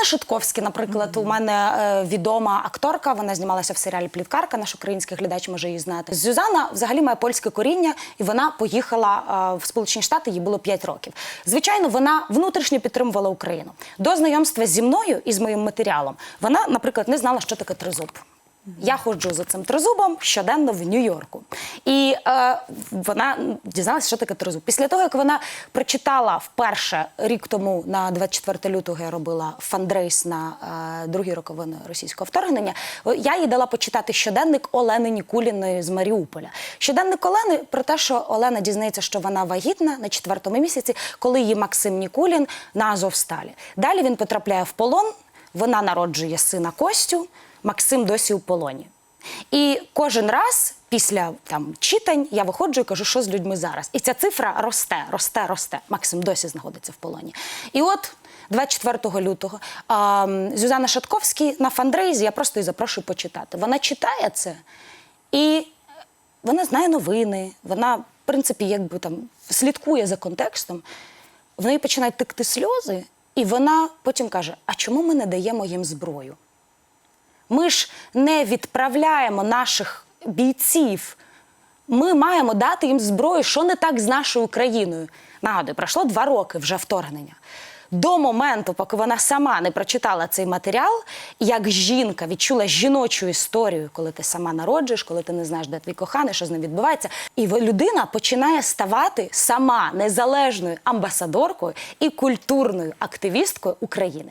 Зюзанна Шитковська, наприклад, у мене е, відома акторка. Вона знімалася в серіалі Пліткарка. Наш український глядач може її знати. Зюзана взагалі має польське коріння, і вона поїхала е, в Сполучені Штати. Їй було 5 років. Звичайно, вона внутрішньо підтримувала Україну. До знайомства зі мною і з моїм матеріалом вона, наприклад, не знала, що таке тризуб. Я ходжу за цим тризубом щоденно в Нью-Йорку. І е, вона дізналася, що таке тризуб. Після того, як вона прочитала вперше рік тому, на 24 лютого, я робила фандрейс на е, другі роковини російського вторгнення. Я їй дала почитати щоденник Олени Нікуліної з Маріуполя. Щоденник Олени про те, що Олена дізнається, що вона вагітна на четвертому місяці, коли її Максим Нікулін на Азовсталі. Далі він потрапляє в полон. Вона народжує сина Костю. Максим досі у полоні. І кожен раз після там читань я виходжу і кажу, що з людьми зараз. І ця цифра росте, росте, росте. Максим досі знаходиться в полоні. І от 24 лютого а, м, Зюзанна Шатковський на фандрейзі я просто її запрошую почитати. Вона читає це і вона знає новини, вона, в принципі, якби там слідкує за контекстом. В неї починають текти сльози, і вона потім каже: А чому ми не даємо їм зброю? Ми ж не відправляємо наших бійців. Ми маємо дати їм зброю, що не так з нашою країною. Нагадую, пройшло два роки вже вторгнення. До моменту, поки вона сама не прочитала цей матеріал, як жінка відчула жіночу історію, коли ти сама народжуєш, коли ти не знаєш, де твій коханий, що з ним відбувається, і людина починає ставати сама незалежною амбасадоркою і культурною активісткою України.